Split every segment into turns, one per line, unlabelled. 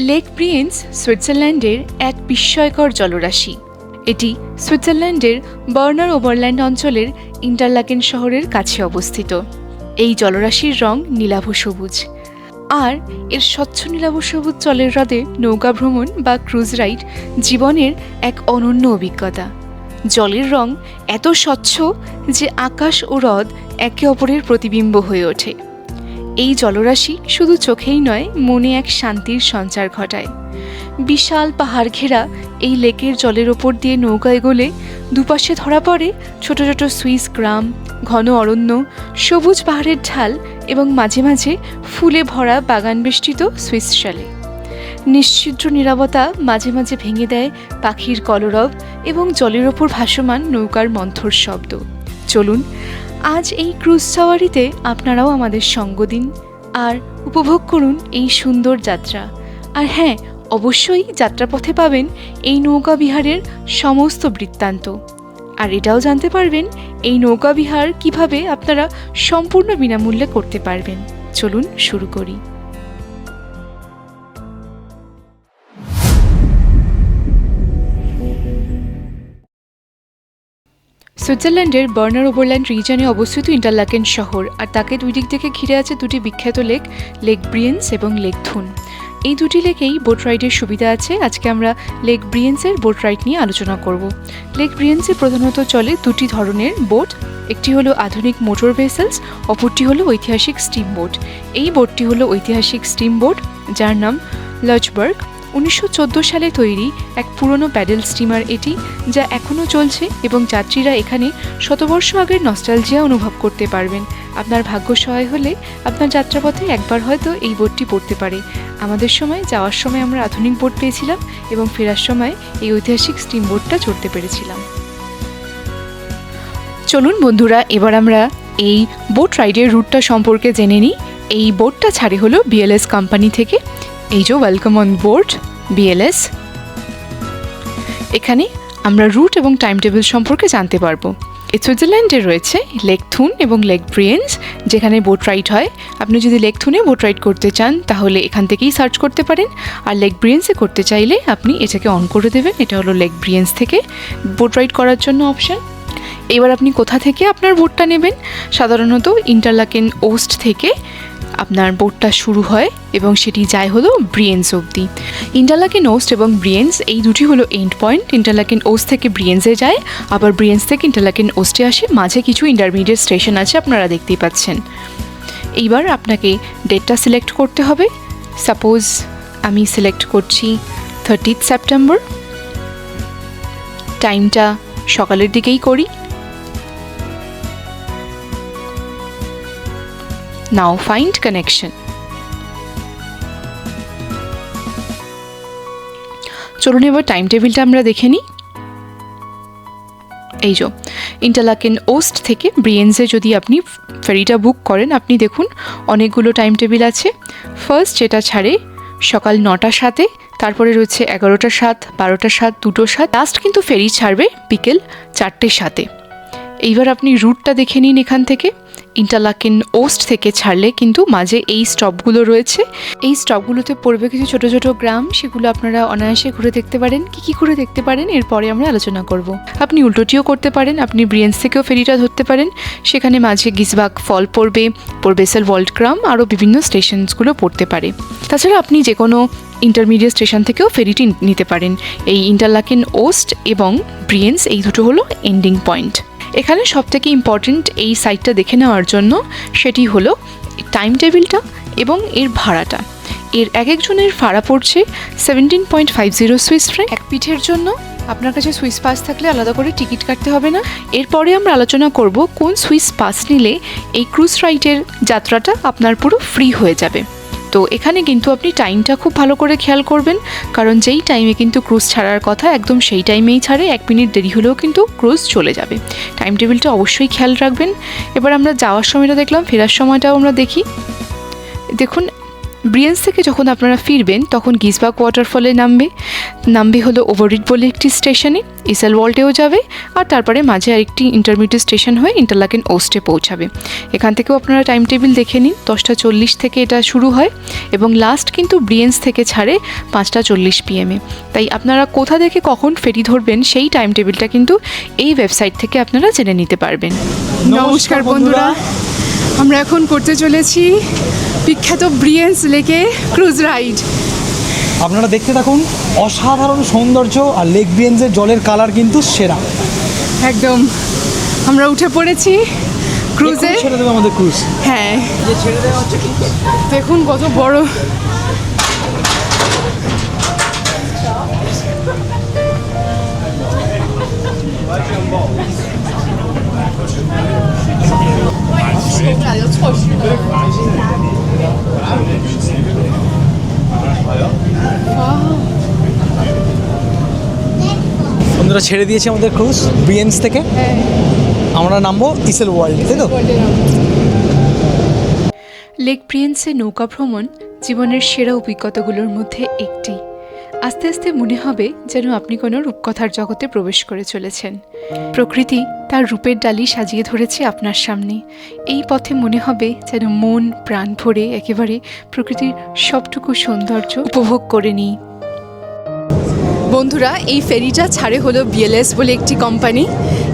Lake ব্রিয়েন্স সুইজারল্যান্ডের এক বিস্ময়কর জলরাশি। এটি সুইজারল্যান্ডের বার্নার ওভারল্যান্ড অঞ্চলের ইন্টারলাকেন শহরের কাছে অবস্থিত। এই জলরাশির রং নীলাভ সবুজ। আর এর স্বচ্ছ নীলাভ সবুজ জলের হ্রদে নৌকা ভ্রমণ বা ক্রুজ রাইড জীবনের এক অনন্য অভিজ্ঞতা। জলের রং এত স্বচ্ছ যে আকাশ ও হ্রদ একে অপরের প্রতিবিম্ব হয়ে ওঠে। এই জলরাশি শুধু চোখেই নয়, মনে এক শান্তির সঞ্চার ঘটায়। বিশাল পাহাড় ঘেরা এই লেকের জলের ওপর দিয়ে নৌকা এগোলে দুপাশে ধরা পড়ে ছোট ছোট সুইস গ্রাম, ঘন অরণ্য, সবুজ পাহাড়ের ঢাল এবং মাঝে মাঝে ফুলে ভরা বাগান বেষ্টিত সুইস শালে নিশ্চিদ্র নিরবতা মাঝে মাঝে ভেঙে দেয় পাখির কলরব এবং জলের ওপর ভাসমান নৌকার মন্থর শব্দ। চলুন আজ এই ক্রুজ সাওয়ারিতে আপনারাও আমাদের সঙ্গ দিন আর উপভোগ করুন এই সুন্দর যাত্রা। আর হ্যাঁ অবশ্যই যাত্রাপথে পাবেন এই নৌকা বিহারের সমস্ত বৃত্তান্ত। আর এটাও জানতে পারবেন এই নৌকা বিহার কীভাবে আপনারা সম্পূর্ণ বিনামূল্যে করতে পারবেন। চলুন শুরু করি। সুইজারল্যান্ডের বার্নার ওভারল্যান্ড রিজনে অবস্থিত ইন্টারলাকেন শহর, আর তাকে দুই দিক থেকে ঘিরে আছে দুটি বিখ্যাত লেক লেক ব্রিয়েন্স এবং লেক থুন এই দুটি লেকেই বোট রাইডের সুবিধা আছে। আজকে আমরা লেক ব্রিয়েন্সের বোট রাইড নিয়ে আলোচনা করব। লেক ব্রিয়েন্সে প্রধানত চলে দুটি ধরনের বোট। একটি হলো আধুনিক মোটর ভেসেলস, অপরটি হলো ঐতিহাসিক স্টিম বোট এই বোটটি হলো ঐতিহাসিক স্টিম বোট যার নাম লজবার্গ উনিশশো চোদ্দ সালে তৈরি এক পুরনো প্যাডেল স্টিমার এটি, যা এখনও চলছে এবং যাত্রীরা এখানে শতবর্ষ আগের নস্টালজিয়া অনুভব করতে পারবেন। আপনার ভাগ্য সহায় হলে আপনার যাত্রাপথে একবার হয়তো এই বোটটি পড়তে পারে। আমাদের সময় যাওয়ার সময় আমরা আধুনিক বোট পেয়েছিলাম এবং ফেরার সময় এই ঐতিহাসিক স্টিম বোটটা চড়তে পেরেছিলাম। চলুন বন্ধুরা, এবার আমরা এই বোট রাইডের রুটটা সম্পর্কে জেনে নিই। এই বোটটা ছাড়ে হলো বিএলএস কোম্পানি থেকে। এই যে ওয়েলকাম অন বোর্ড বিএলএস এখানে আমরা রুট এবং টাইম টেবিল সম্পর্কে জানতে পারব। এই সুইজারল্যান্ডে রয়েছে লেক থুন এবং লেক ব্রিয়েন্স যেখানে বোট রাইড হয়। আপনি যদি লেক থুনে বোট রাইড করতে চান, তাহলে এখান থেকেই সার্চ করতে পারেন। আর লেক ব্রিয়েন্সে করতে চাইলে আপনি এটাকে অন করে দেবেন। এটা হলো লেক ব্রিয়েন্স থেকে বোট রাইড করার জন্য অপশান এবার আপনি কোথা থেকে আপনার বোটটা নেবেন? সাধারণত ইন্টারলাকেন ওস্ট থেকে আপনার বোটটা শুরু হয় এবং সেটি যায় হলো ব্রিয়েন্স অবধি। ইন্টারলাকেন ওস্ট এবং ব্রিয়েন্স এই দুটি হলো এন্ড পয়েন্ট ইন্টারলাকেন ওস্ট থেকে ব্রিয়েন্সে যায়, আবার ব্রিয়েন্স থেকে ইন্টারলাকেন ওস্টে আসে। মাঝে কিছু ইন্টারমিডিয়েট স্টেশন আছে, আপনারা দেখতেই পাচ্ছেন। এইবার আপনাকে ডেটটা সিলেক্ট করতে হবে। সাপোজ আমি সিলেক্ট করছি থার্টিথ সেপ্টেম্বর টাইমটা সকালের দিকেই করি। নাও ফাইন্ড কানেকশন চলুন এবার টাইম টেবিলটা আমরা দেখে নিই। এই যে ইন্টারলাকেন ওস্ট থেকে ব্রিয়েন্সে যদি আপনি ফেরিটা বুক করেন, আপনি দেখুন অনেকগুলো টাইম টেবিল আছে। ফার্স্ট যেটা ছাড়ে, সকাল নটার সাথে তারপরে রয়েছে এগারোটা সাত, বারোটা সাত, দুটো সাত। লাস্ট কিন্তু ফেরি ছাড়বে বিকেল চারটের সাথে এইবার আপনি রুটটা দেখে নিন এখান থেকে। ইন্টারলাকেন ওস্ট থেকে ছাড়লে কিন্তু মাঝে এই স্টপগুলো রয়েছে। এই স্টপগুলোতে পড়বে কিছু ছোট ছোট গ্রাম, সেগুলো আপনারা অনায়াসে ঘুরে দেখতে পারেন। কি কি ঘুরে দেখতে পারেন, এরপরে আমরা আলোচনা করব। আপনি উল্টোটিও করতে পারেন, আপনি ব্রিয়েন্স থেকেও ফেরিটা ধরতে পারেন। সেখানে মাঝে গিজবাগ ফল পড়বে পড়বেসেল ওয়ার্ল্ড গ্রাম, আরও বিভিন্ন স্টেশনসগুলো পড়তে পারে। তাছাড়া আপনি যে কোনো ইন্টারমিডিয়েট স্টেশন থেকেও ফেরিটি নিতে পারেন। এই ইন্টারলাকেন ওস্ট এবং ব্রিয়েন্স এই দুটো হলো এন্ডিং পয়েন্ট এখানে সবথেকে ইম্পর্টেন্ট এই সাইটটা দেখে নেওয়ার জন্য সেটি হলো টাইম টেবিলটা এবং এর ভাড়াটা। এর এক একজনের ভাড়া পড়ছে seventeen point five zero Swiss franc এক পিঠের জন্য আপনার কাছে সুইস পাস থাকলে আলাদা করে টিকিট কাটতে হবে না। এরপরে আমরা আলোচনা করব কোন সুইস পাস নিলে এই ক্রুজ রাইডের যাত্রাটা আপনার পুরো ফ্রি হয়ে যাবে। তো এখানে কিন্তু আপনি টাইমটা খুব ভালো করে খেয়াল করবেন, কারণ যেই টাইমে কিন্তু ক্রুজ ছাড়ার কথা একদম সেই টাইমেই ছাড়ে, এক মিনিট দেরি হলেও কিন্তু ক্রুজ চলে যাবে। টাইম টেবিলটা অবশ্যই খেয়াল রাখবেন। এবার আমরা যাওয়ার সময়টা দেখলাম, ফেরার সময়টাও আমরা দেখি। দেখুন ব্রিয়েন্স থেকে যখন আপনারা ফিরবেন, তখন গিসবাগ ওয়াটারফলে নামবে। নামবে হলো ওভাররিড বলে একটি স্টেশনে ইসাল ওয়াল্টেও যাবে, আর তারপরে মাঝে আরেকটি ইন্টারমিডিয়েট স্টেশন হয়ে ইন্টারলাকেন ওস্টে পৌঁছাবে। এখান থেকেও আপনারা টাইম টেবিল দেখে নিন, দশটা চল্লিশ থেকে এটা শুরু হয়, এবং লাস্ট কিন্তু ব্রিয়েন্স থেকে ছাড়ে পাঁচটা চল্লিশ পিএমে তাই আপনারা কোথা থেকে কখন ফেরি ধরবেন, সেই টাইম টেবিলটা কিন্তু এই ওয়েবসাইট থেকে আপনারা জেনে নিতে পারবেন।
নমস্কার বন্ধুরা, আমরা এখন করতে চলেছি বিখ্যাত ব্রিয়েন্স লেকে ক্রুজ রাইড।
আপনারা দেখতে থাকুন অসাধারণ সৌন্দর্য আর লেক ব্রিয়েন্সের জলের কালার কিন্তু সেরা।
একদম। আমরা উঠে পড়েছি ক্রুজে।
এক্ষুনি ছেড়ে দেবে আমাদের ক্রুজ।
হ্যাঁ। দেখুন কত বড়।
বন্ধুরা ছেড়ে দিয়েছে আমাদের ক্রুজ ব্রিয়েন্স থেকে। আমরা নামবো ইসেল ওয়ার্ল্ড তাই তো?
লেক প্রিয়েন্সে নৌকা ভ্রমণ জীবনের সেরা অভিজ্ঞতাগুলোর মধ্যে একটি। আস্তে আস্তে মনে হবে যেন আপনি কোনো রূপকথার জগতে প্রবেশ করে চলেছেন। প্রকৃতি তার রূপের ডালি সাজিয়ে ধরেছে আপনার সামনে। এই পথে মনে হবে যেন মন, প্রাণ ভরে একেবারে প্রকৃতির সবটুকু সৌন্দর্য উপভোগ করে নিই।
বন্ধুরা, এই ফেরিটা ছাড়ে হলো বিএলএস বলে একটি কোম্পানি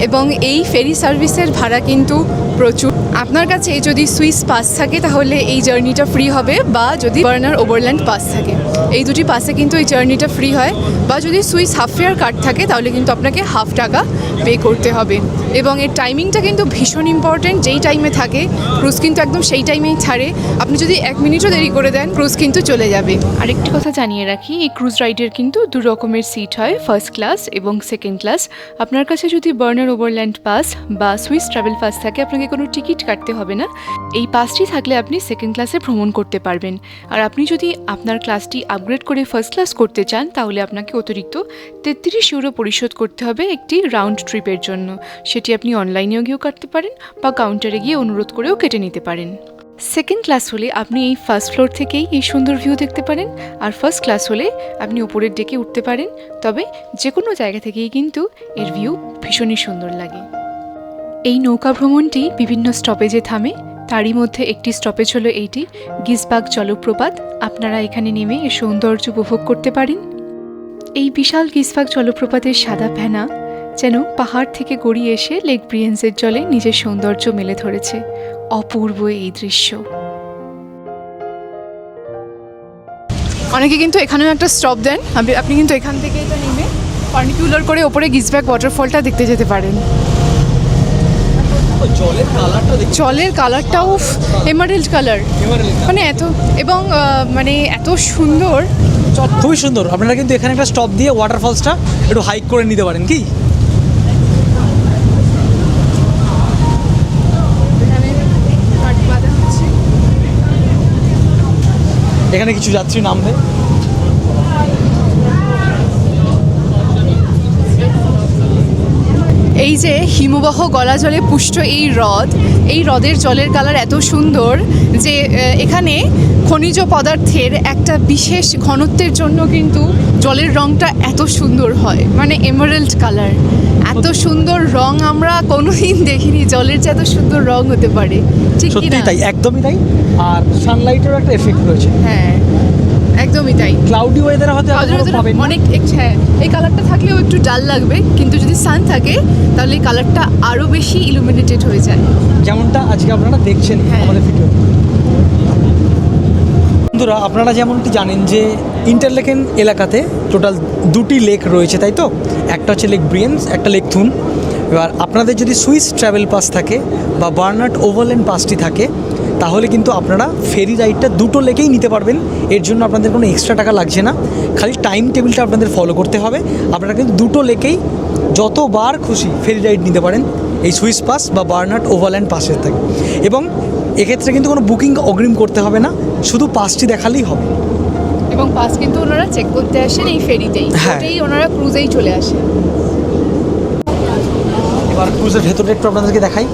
এবং এই ফেরি সার্ভিসের ভাড়া কিন্তু প্রচুর। আপনার কাছে যদি সুইস পাস থাকে, তাহলে এই জার্নিটা ফ্রি হবে, বা যদি বার্নার ওভারল্যান্ড পাস থাকে। এই দুটি পাসে কিন্তু এই জার্নিটা ফ্রি হয়। বা যদি সুইস হাফ ফেয়ার কার্ড থাকে, তাহলে কিন্তু আপনাকে হাফ টাকা পে করতে হবে। এবং এর টাইমিংটা কিন্তু ভীষণ ইম্পর্টেন্ট যেই টাইমে থাকে ক্রুজ কিন্তু একদম সেই টাইমেই ছাড়ে। আপনি যদি এক মিনিটও দেরি করে দেন ক্রুজ কিন্তু চলে যাবে।
আরেকটি কথা জানিয়ে রাখি, এই ক্রুজ রাইডের কিন্তু দু রকমের সিট হয় ফার্স্ট ক্লাস এবং সেকেন্ড ক্লাস আপনার কাছে যদি বার্নার ওভারল্যান্ড পাস বা সুইস ট্রাভেল পাস থাকে আপনাকে কোনো টিকিট কাটতে হবে না। এই পাসটি থাকলে আপনি সেকেন্ড ক্লাসে ভ্রমণ করতে পারবেন। আর আপনি যদি আপনার ক্লাসটি আপগ্রেড করে ফার্স্ট ক্লাস করতে চান, তাহলে আপনাকে অতিরিক্ত তেত্রিশ ইউরো পরিশোধ করতে হবে একটি রাউন্ড ট্রিপের জন্য। সেটি আপনি অনলাইনেও গিয়েও কাটতে পারেন বা কাউন্টারে গিয়ে অনুরোধ করেও কেটে নিতে পারেন। সেকেন্ড ক্লাস হলে আপনি এই ফার্স্ট ফ্লোর থেকেই এই সুন্দর ভিউ দেখতে পারেন। আর ফার্স্ট ক্লাস হলে আপনি উপরের ডেকে উঠতে পারেন। তবে যে কোনো জায়গা থেকেই কিন্তু এর ভিউ ভীষণই সুন্দর লাগে। এই নৌকা ভ্রমণটি বিভিন্ন স্টপেজে থামে। তারই মধ্যে একটি স্টপেজ হলো এইটি গিসবাগ জলপ্রপাত। আপনারা এখানে নেমে এর সৌন্দর্য উপভোগ করতে পারেন। এই বিশাল গিসবাগ জলপ্রপাতের সাদা ফেনা যেন পাহাড় থেকে গড়িয়ে এসে লেক ব্রিয়েন্সের জলে নিজের সৌন্দর্য মেলে ধরেছে। অপূর্ব এই দৃশ্য।
অনেকে কিন্তু এখানেও একটা স্টপ দেন। আপনি- আপনি কিন্তু এখান থেকে এটা নেমে পার্নিকুলার করে ওপরে গিজব্যাক ওয়াটারফলটা দেখতে যেতে পারেন।
জলের কালারটা
কালারটাও এমারেল্ড কালার মানে এত এবং মানে এত সুন্দর।
খুবই সুন্দর। আপনারা কিন্তু এখানে একটা স্টপ দিয়ে ওয়াটারফলসটা একটু হাইক করে নিতে পারেন কি।
এখানে
কিছু যাত্রী নামবে।
এই যে হিমবাহ গলা জলে পুষ্ট এই হ্রদ এই হ্রদের জলের কালার এত সুন্দর যে এখানে খনিজ পদার্থের একটা বিশেষ ঘনত্বের জন্য কিন্তু জলের রংটা এত সুন্দর হয়। মানে এমারেল্ড কালার এত সুন্দর রং আমরা কোনোদিন দেখিনি জলের যে এত সুন্দর রং হতে পারে। ঠিক
তাই একদমই তাই। আর সানলাইটেরও একটা এফেক্ট রয়েছে।
হ্যাঁ। একদমই তাই।
ক্লাউডি ওয়েদারে বড়
অনেক হ্যাঁ এই কালারটা থাকলেও একটু ডাল লাগবে কিন্তু যদি সান থাকে তাহলে এই কালারটা আরও বেশি ইলুমিনেটেড হয়ে যায়।
যেমনটা আজকে আপনারা দেখছেন
হ্যাঁ।
আমাদের ভিডিও বন্ধুরা আপনারা যেমনটি জানেন যে ইন্টারলেকেন এলাকাতে টোটাল দুটি লেক রয়েছে তাই তো? একটা হচ্ছে লেক ব্রিয়েন্স একটা লেক থুন এবার আপনাদের যদি সুইস ট্রাভেল পাস থাকে বা বার্নার্ট ওভারল্যান্ড পাসটি থাকে তাহলে কিন্তু আপনারা ফেরি রাইডটা দুটো লেকেই নিতে পারবেন। এর জন্য আপনাদের কোনো এক্সট্রা টাকা লাগছে না। খালি টাইম টেবিলটা আপনাদের ফলো করতে হবে। আপনারা কিন্তু দুটো লেকেই যতবার খুশি ফেরি রাইড নিতে পারেন এই সুইস পাস বা বার্নার্ট ওভারল্যান্ড পাসের থাকে। এবং এক্ষেত্রে কিন্তু কোনো বুকিং অগ্রিম করতে হবে না। শুধু পাসটি দেখালেই হবে।
এবং পাস কিন্তু ওনারা চেক করতে আসেন এই ফেরিতেই।
হ্যাঁ।
ওটাই ওনারা ক্রুজেই চলে আসেন।
এবার ক্রুজের ভেতরটা একটু আপনাদেরকে দেখাই।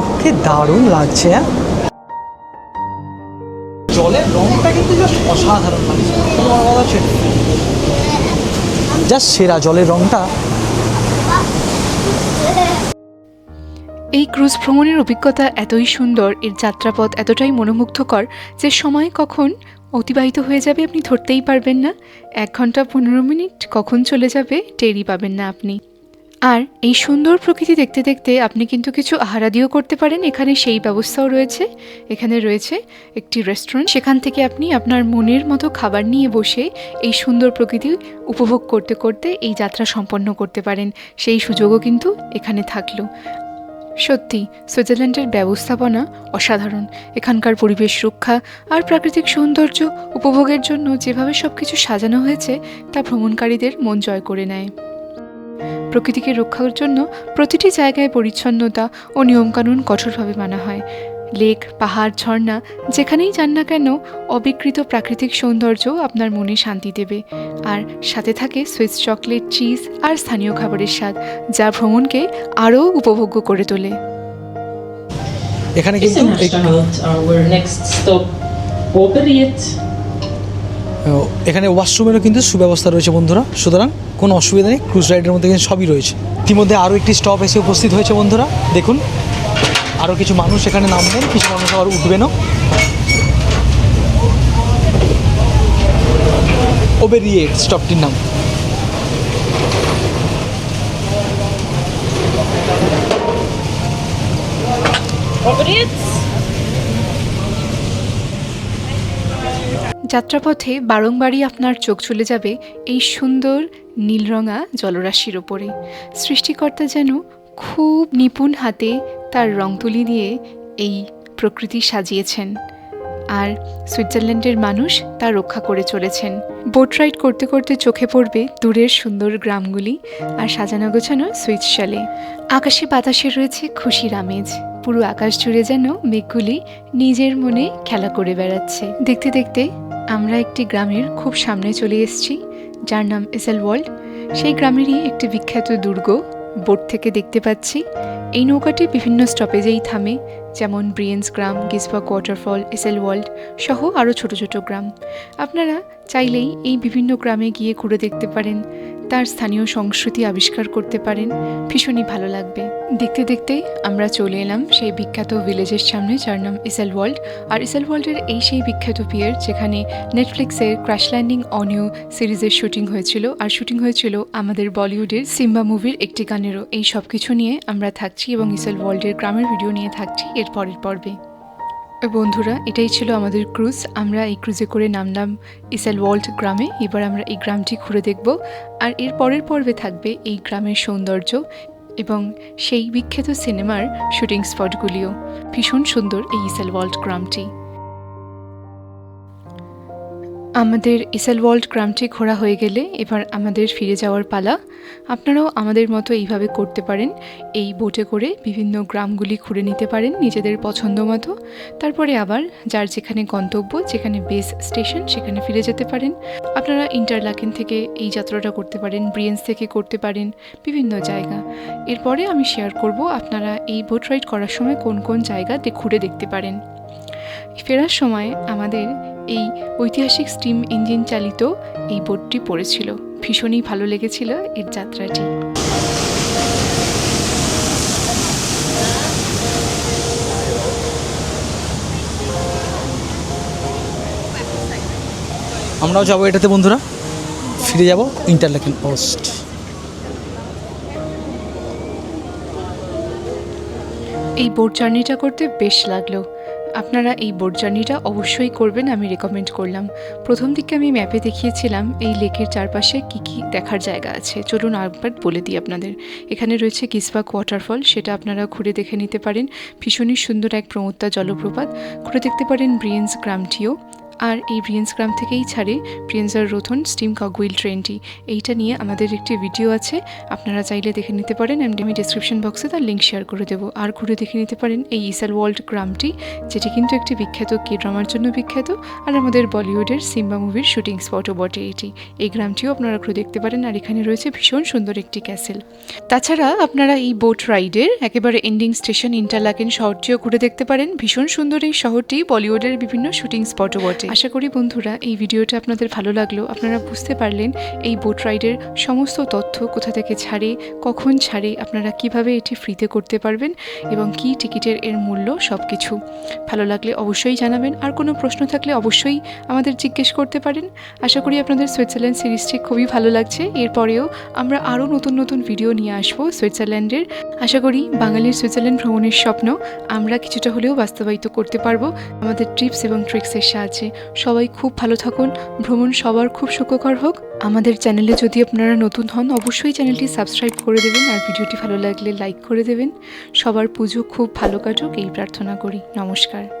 ওকে দারুণ লাগছে হ্যাঁ? জাস্ট অসাধারণ লাগছে। তোমার কথা হচ্ছে জাস্ট সেরা জলের রংটা।
এই ক্রুজ ভ্রমণের অভিজ্ঞতা এতই সুন্দর, এর যাত্রাপথ এতটাই মনোমুগ্ধকর যে সময় কখন অতিবাহিত হয়ে যাবে আপনি ধরতেই পারবেন না। এক ঘণ্টা পনেরো মিনিট কখন চলে যাবে টেরই পাবেন না আপনি। আর এই সুন্দর প্রকৃতি দেখতে দেখতে আপনি কিন্তু কিছু আহারাদিও করতে পারেন। এখানে সেই ব্যবস্থাও রয়েছে। এখানে রয়েছে একটি রেস্টুরেন্ট সেখান থেকে আপনি আপনার মনের মতো খাবার নিয়ে বসে এই সুন্দর প্রকৃতি উপভোগ করতে করতে এই যাত্রা সম্পন্ন করতে পারেন। সেই সুযোগও কিন্তু এখানে থাকল। সত্যি, সুইজারল্যান্ডের ব্যবস্থাপনা অসাধারণ। এখানকার পরিবেশ রক্ষা আর প্রাকৃতিক সৌন্দর্য উপভোগের জন্য যেভাবে সব কিছু সাজানো হয়েছে, তা ভ্রমণকারীদের মন জয় করে নেয়। প্রকৃতিকে রক্ষার জন্য প্রতিটি জায়গায় পরিচ্ছন্নতা ও নিয়মকানুন কঠোরভাবে মানা হয়। লেক পাহাড় ঝর্ণা যেখানেই যান না কেন অবিকৃত প্রাকৃতিক সৌন্দর্য আপনার মনে শান্তি দেবে। আর সাথে থাকে সুইস চকলেট চিজ আর স্থানীয় খাবারের স্বাদ যা ভ্রমণকে আরও উপভোগ্য করে তোলে।
এখানে কিন্তু এখানে ওয়াশরুমেরও কিন্তু সুব্যবস্থা রয়েছে বন্ধুরা। সুতরাং কোনো অসুবিধা নেই ক্রুজ রাইডের মধ্যে কিন্তু সবই রয়েছে। ইতিমধ্যে আরও একটি স্টপ এসে উপস্থিত হয়েছে বন্ধুরা। দেখুন, আরও কিছু মানুষ এখানে নামবেন, কিছু মানুষ আবার উঠবেনও। ওবেরিয়েট স্টপটির নাম।
Operiet?
যাত্রাপথে বারংবারই আপনার চোখ চলে যাবে এই সুন্দর নীলরঙা জলরাশির ওপরে সৃষ্টিকর্তা যেন খুব নিপুণ হাতে তার রং তুলি দিয়ে এই প্রকৃতি সাজিয়েছেন। আর সুইজারল্যান্ডের মানুষ তা রক্ষা করে চলেছেন। বোট রাইড করতে করতে চোখে পড়বে দূরের সুন্দর গ্রামগুলি আর সাজানো গোছানো সুইচ শালে আকাশে বাতাসে রয়েছে খুশির আমেজ। পুরো আকাশ জুড়ে যেন মেঘগুলি নিজের মনে খেলা করে বেড়াচ্ছে। দেখতে দেখতে আমরা একটি গ্রামের খুব সামনে চলে এসেছি, যার নাম এসেল ওয়ার্ল্ড। সেই গ্রামেরই একটি বিখ্যাত দুর্গ। বোট থেকে দেখতে পাচ্ছি, এই নৌকাটি বিভিন্ন স্টপেজেই থামে, যেমন ব্রিয়েন্স গ্রাম গিসবাক ওয়াটারফল এসেল ওয়ার্ল্ড সহ আরও ছোট ছোট গ্রাম। আপনারা চাইলেই এই বিভিন্ন গ্রামে গিয়ে ঘুরে দেখতে পারেন। তার স্থানীয় সংস্কৃতি আবিষ্কার করতে পারেন, ভীষণই ভালো লাগবে। দেখতে দেখতে আমরা চলে এলাম সেই বিখ্যাত ভিলেজের সামনে, যার নাম ইসেল ওয়ার্ল্ড আর ইসেল ওয়ার্ল্ডের এই সেই বিখ্যাত পিয়ার যেখানে নেটফ্লিক্সের ক্র্যাশ ল্যান্ডিং অনিও সিরিজের শুটিং হয়েছিল। আর শুটিং হয়েছিল আমাদের বলিউডের সিম্বা মুভির একটি গানেরও। এই সব কিছু নিয়ে আমরা থাকছি এবং ইসেল ওয়ার্ল্ডের গ্রামের ভিডিও নিয়ে থাকছি এর পরের পর্বে। বন্ধুরা, এটাই ছিল আমাদের ক্রুজ। আমরা এই ক্রুজে করে নামলাম ইসেল ওয়ার্ল্ড গ্রামে। এবার আমরা এই গ্রামটি ঘুরে দেখব। আর এর পরের পর্বে থাকবে এই গ্রামের সৌন্দর্য এবং সেই বিখ্যাত সিনেমার শুটিং স্পটগুলিও। ভীষণ সুন্দর এই ইসেল ওয়ার্ল্ড গ্রামটি। আমাদের ইসেল ওয়ার্ল্ড গ্রামটি ঘোরা হয়ে গেলে এবার আমাদের ফিরে যাওয়ার পালা। আপনারাও আমাদের মতো এইভাবে করতে পারেন। এই বোটে করে বিভিন্ন গ্রামগুলি ঘুরে নিতে পারেন নিজেদের পছন্দ মতো। তারপরে আবার যার যেখানে গন্তব্য, যেখানে বেস স্টেশন সেখানে ফিরে যেতে পারেন। আপনারা ইন্টারলাকেন থেকে এই যাত্রাটা করতে পারেন ব্রিয়েন্স থেকে করতে পারেন, বিভিন্ন জায়গা। এরপরে আমি শেয়ার করব আপনারা এই বোট রাইড করার সময় কোন কোন জায়গাতে ঘুরে দেখতে পারেন। ফেরার সময় আমাদের এই ঐতিহাসিক স্টিম ইঞ্জিন চালিত এই বোটটি পড়েছিল। ভীষণই ভালো লেগেছিল এর যাত্রাটি।
আমরাও যাব এটাতে বন্ধুরা। ফিরে যাব ইন্টারলেকেন পোস্ট।
এই বোট জার্নিটা করতে বেশ লাগল। আপনারা এই বোট জার্নিটা অবশ্যই করবেন, আমি রেকমেন্ড করলাম। প্রথম দিকে আমি ম্যাপে দেখিয়েছিলাম, এই লেকের চারপাশে কি কি দেখার জায়গা আছে। চলুন আরেকবার বলে দিই আপনাদের। এখানে রয়েছে কিসবাক ওয়াটারফল সেটা আপনারা ঘুরে দেখে নিতে পারেন। ভীষণই সুন্দর এক প্রমত্তা জলপ্রপাত। ঘুরে দেখতে পারেন ব্রিয়েন্স গ্রামটিও আর এই ব্রিয়েন্স গ্রাম থেকেই ছাড়ে প্রিয়েন্সার রোথন স্টিম কগউইল ট্রেনটি। এইটা নিয়ে আমাদের একটি ভিডিও আছে। আপনারা চাইলে দেখে নিতে পারেন, আমি ডিসক্রিপশন বক্সে তার লিঙ্ক শেয়ার করে দেবো। আর ঘুরে দেখে নিতে পারেন এই ইসাল ওয়ার্ল্ড গ্রামটি, যেটি কিন্তু একটি বিখ্যাত কে ড্রামার জন্য বিখ্যাত আর আমাদের বলিউডের সিম্বা মুভির শুটিং স্পটও বটে এটি। এই গ্রামটিও আপনারা ঘুরে দেখতে পারেন আর এখানে রয়েছে ভীষণ সুন্দর একটি ক্যাসেল তাছাড়া আপনারা এই বোট রাইডের একেবারে এন্ডিং স্টেশন ইন্টারলাকেন শহরটিও ঘুরে দেখতে পারেন। ভীষণ সুন্দর এই শহরটি, বলিউডের বিভিন্ন শুটিং স্পটও বটে। আশা করি বন্ধুরা, এই ভিডিওটা আপনাদের ভালো লাগল। আপনারা বুঝতে পারলেন এই বোট রাইডের সমস্ত তথ্য কোথা থেকে ছাড়ে, কখন ছাড়ে, আপনারা কীভাবে এটি ফ্রিতে করতে পারবেন এবং কি টিকিটের এর মূল্য সব কিছু ভালো লাগলে অবশ্যই জানাবেন। আর কোনো প্রশ্ন থাকলে অবশ্যই আমাদের জিজ্ঞেস করতে পারেন। আশা করি আপনাদের সুইজারল্যান্ড সিরিজটি খুবই ভালো লাগছে। এরপরেও আমরা আরও নতুন নতুন ভিডিও নিয়ে আসব সুইজারল্যান্ডের আশা করি বাঙালির সুইজারল্যান্ড ভ্রমণের স্বপ্ন আমরা কিছুটা হলেও বাস্তবায়িত করতে পারব। আমাদের ট্রিপস এবং ট্রিক্সের সাহায্যে। সবাই খুব ভালো থাকুন। ভ্রমণ সবার খুব সুখকর হোক। আমাদের চ্যানেলে যদি আপনারা নতুন হন, অবশ্যই চ্যানেলটি সাবস্ক্রাইব করে দেবেন আর ভিডিওটি ভালো লাগলে লাইক করে দেবেন। সবার পুজো খুব ভালো কাটুক, এই প্রার্থনা করি। নমস্কার।